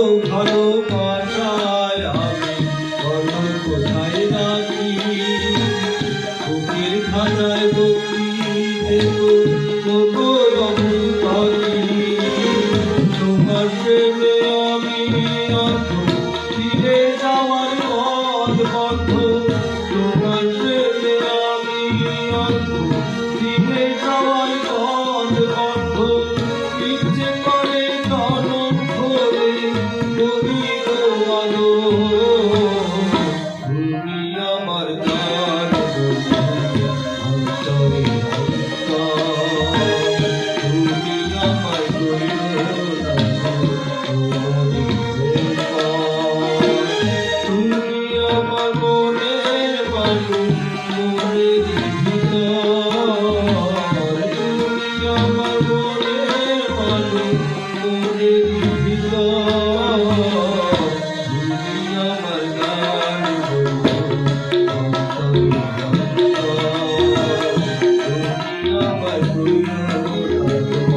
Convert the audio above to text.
ধরো আমি গঠন কোথায় রাখি? বুকের খাতায় বকি দেব you. my room.